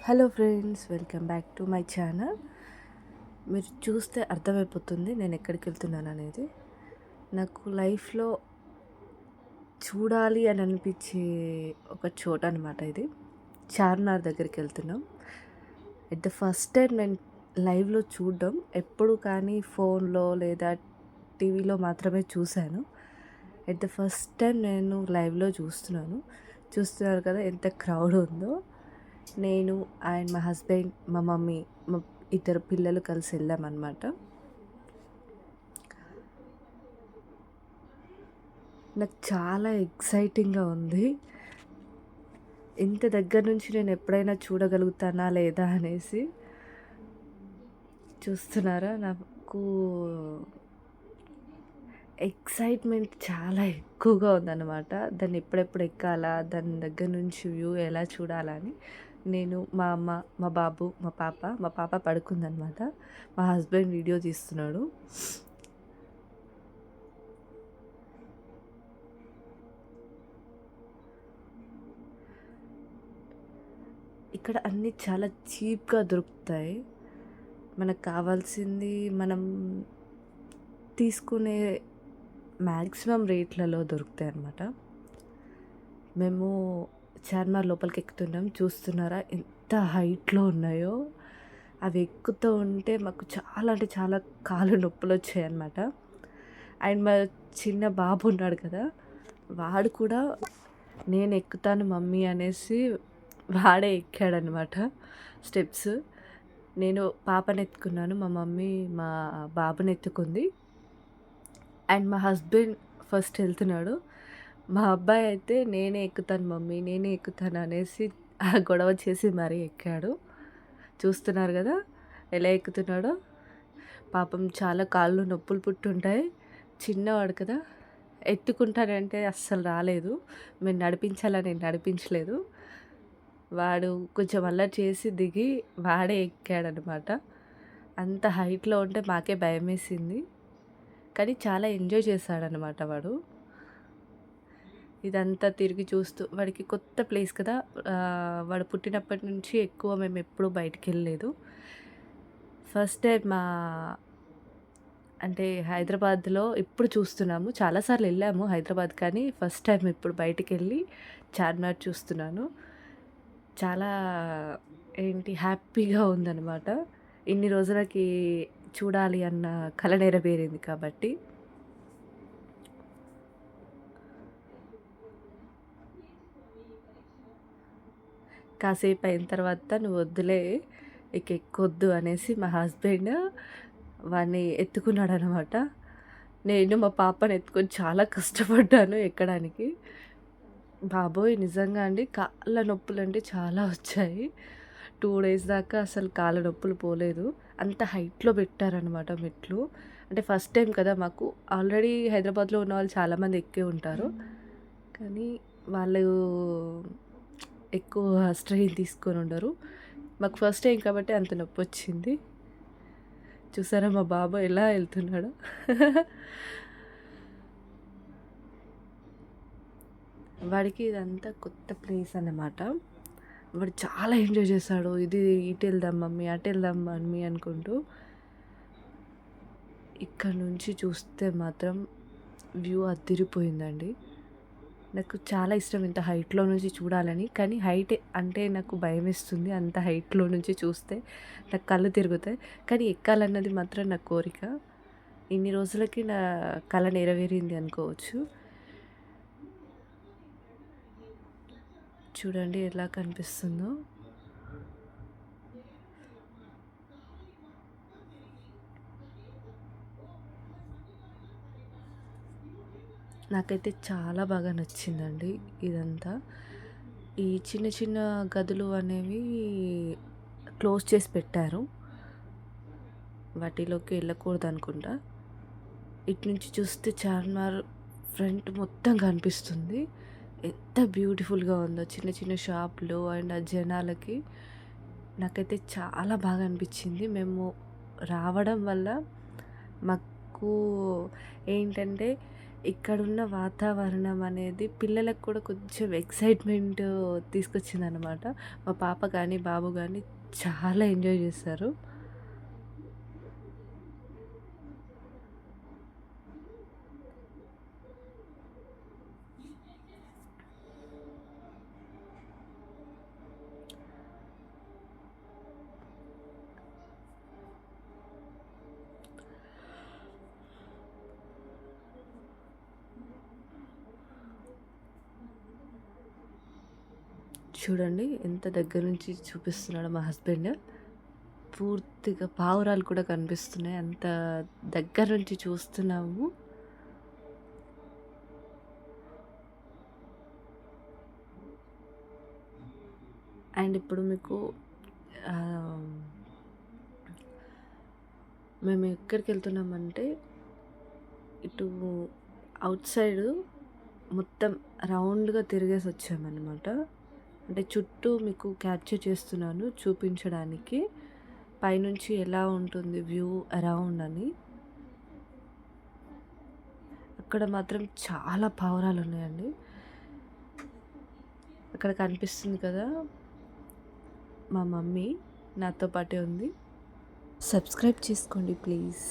Hello friends welcome back to my channel. మీరు చూస్తే అర్థమైపోతుంది నేను ఎక్కడికి వెళ్తున్నాను అనేది. నాకు లైఫ్లో చూడాలి అని అనిపించే ఒక చోట అనమాట ఇది. చార్మినార్ దగ్గరికి వెళ్తున్నాం. ఎట్ ద ఫస్ట్ టైం నేను లైవ్లో చూడడం ఎప్పుడు కానీ ఫోన్లో లేదా టీవీలో మాత్రమే చూశాను. ఎట్ ద ఫస్ట్ టైం నేను లైవ్లో చూస్తున్నాను. చూస్తున్నారు కదా ఎంత క్రౌడ్ ఉందో. నేను అండ్ మా హస్బెండ్ మా మమ్మీ మా ఇద్దరు పిల్లలు కలిసి వెళ్ళామన్నమాట నాకు చాలా ఎక్సైటింగ్గా ఉంది. ఇంత దగ్గర నుంచి నేను ఎప్పుడైనా చూడగలుగుతానా లేదా అనేసి చూస్తున్నారా? నాకు ఎక్సైట్మెంట్ చాలా ఎక్కువగా ఉందన్నమాట. దాన్ని ఎప్పుడెప్పుడు ఎక్కాలా? దాని దగ్గర నుంచి వ్యూ ఎలా చూడాలని నేను మా అమ్మ మా బాబు మా పాప మా పాప పడుకుందనమాట మా హస్బెండ్ వీడియో తీస్తున్నాడు. ఇక్కడ అన్నీ చాలా చీప్గా దొరుకుతాయి. మనకు కావాల్సింది మనం తీసుకునే మ్యాక్సిమం రేట్లలో దొరుకుతాయి అన్నమాట మేము చార్మినార్ లోపలికి ఎక్కుతున్నాం. చూస్తున్నారా ఎంత హైట్లో ఉన్నాయో? అవి ఎక్కుతూ ఉంటే మాకు చాలా అంటే చాలా కాలు నొప్పులు వచ్చాయి అనమాట అండ్ మా చిన్న బాబు ఉన్నాడు కదా వాడు కూడా నేను ఎక్కుతాను మమ్మీ అనేసి వాడే ఎక్కాడనమాట స్టెప్స్. నేను పాపని ఎత్తుకున్నాను మా మమ్మీ మా బాబుని ఎత్తుకుంది. అండ్ మా హస్బెండ్ ఫస్ట్ వెళ్తున్నాడు. మా అబ్బాయి అయితే నేనే ఎక్కుతాను మమ్మీ నేనే ఎక్కుతాను అనేసి ఆ గొడవ చేసి మరీ ఎక్కాడు. చూస్తున్నారు కదా ఎలా ఎక్కుతున్నాడో. పాపం చాలా కాళ్ళు నొప్పులు పుట్టుంటాయి. చిన్నవాడు కదా ఎత్తుకుంటానంటే అస్సలు రాలేదు. మేము నడిపించాలని నడిపించలేదు. వాడు కొంచెం అలా చేసి దిగి వాడే ఎక్కాడనమాట. అంత హైట్లో ఉంటే మాకే భయం వేసింది కానీ చాలా ఎంజాయ్ చేశాడనమాట వాడు. ఇదంతా తిరిగి చూస్తూ వాడికి కొత్త ప్లేస్ కదా వాడు పుట్టినప్పటి నుంచి ఎక్కువ మేము ఎప్పుడూ బయటికి వెళ్ళలేదు. ఫస్ట్ టైం మా అంటే హైదరాబాద్లో ఇప్పుడు చూస్తున్నాము. చాలాసార్లు వెళ్ళాము హైదరాబాద్ కానీ ఫస్ట్ టైం ఇప్పుడు బయటికి వెళ్ళి చార్మినార్ చూస్తున్నాను. చాలా ఏంటి హ్యాపీగా ఉందన్నమాట. ఇన్ని రోజులకి చూడాలి అన్న కళ నెరవేరింది కాబట్టి. కాసేపు అయిన తర్వాత నువ్వు వద్దులే ఇక ఎక్కొద్దు అనేసి మా హస్బెండ్ వాడిని ఎత్తుకున్నాడు అనమాట నేను మా పాపని ఎత్తుకొని చాలా కష్టపడ్డాను ఎక్కడానికి. బాబోయ్ నిజంగా అండి కాళ్ళ నొప్పులు అంటే చాలా వచ్చాయి. టూ డేస్ దాకా అసలు కాళ్ళ నొప్పులు పోలేదు. అంత హైట్లో పెట్టారనమాట మెట్లు. అంటే ఫస్ట్ టైం కదా మాకు. ఆల్రెడీ హైదరాబాద్లో ఉన్న వాళ్ళు చాలామంది ఎక్కే ఉంటారు. కానీ వాళ్ళు ఎక్కువ స్ట్రెయిన్ తీసుకొని ఉండరు. మాకు ఫస్ట్ టైం కాబట్టి అంత నొప్పి వచ్చింది. చూసారా మా బాబు ఎలా వెళ్తున్నాడు. వాడికి ఇదంతా కొత్త ప్లేస్ అన్నమాట. వాడు చాలా ఎంజాయ్ చేశాడు. ఇది ఇటు వెళ్దాం మమ్మీ అటు వెళ్దాం మమ్మీ అనుకుంటూ. ఇక్కడ నుంచి చూస్తే మాత్రం వ్యూ అదిరిపోయిందండి. నాకు చాలా ఇష్టం ఇంత హైట్లో నుంచి చూడాలని. కానీ హైట్ అంటే నాకు భయం వేస్తుంది అంత హైట్లో నుంచి చూస్తే. నాకు కళ్ళు తిరుగుతాయి. కానీ ఎక్కాలన్నది మాత్రం నా కోరిక. ఇన్ని రోజులకి నా కళ నెరవేరింది అనుకోవచ్చు. చూడండి ఎలా కనిపిస్తుందో. నాకైతే చాలా బాగా నచ్చిందండి ఇదంతా. ఈ చిన్న చిన్న గదులు అనేవి క్లోజ్ చేసి పెట్టారు. వాటిలోకి వెళ్ళకూడదు అనుకుంటా. ఇటు నుంచి చూస్తే చార్మినార్ ఫ్రంట్ మొత్తం కనిపిస్తుంది. ఎంత బ్యూటిఫుల్గా ఉందో చిన్న చిన్న షాపులు అండ్ ఆ జనాలకి. నాకైతే చాలా బాగా అనిపించింది. మేము రావడం వల్ల మాకు ఏంటంటే ఇక్కడున్న వాతావరణం అనేది పిల్లలకు కూడా కొంచెం ఎక్సైట్మెంట్ తీసుకొచ్చిందనమాట మా పాప కానీ బాబు కానీ చాలా ఎంజాయ్ చేస్తారు చూడండి ఎంత దగ్గర నుంచి చూపిస్తున్నాడో మా హస్బెండ్. పూర్తిగా పావురాలు కూడా కనిపిస్తున్నాయి. అంత దగ్గర నుంచి చూస్తున్నాము. అండ్ ఇప్పుడు మీకు మేము ఎక్కడికి వెళ్తున్నామంటే ఇటు అవుట్ సైడ్ మొత్తం రౌండ్గా తిరిగేసి వచ్చామన్నమాట. అంటే చుట్టూ మీకు క్యాప్చర్ చేస్తున్నాను చూపించడానికి. పైనుంచి ఎలా ఉంటుంది వ్యూ అరౌండ్ అని. అక్కడ మాత్రం చాలా పావురాలు ఉన్నాయండి. అక్కడ కనిపిస్తుంది కదా మా మమ్మీ నాతో పాటే ఉంది. సబ్స్క్రైబ్ చేసుకోండి ప్లీజ్.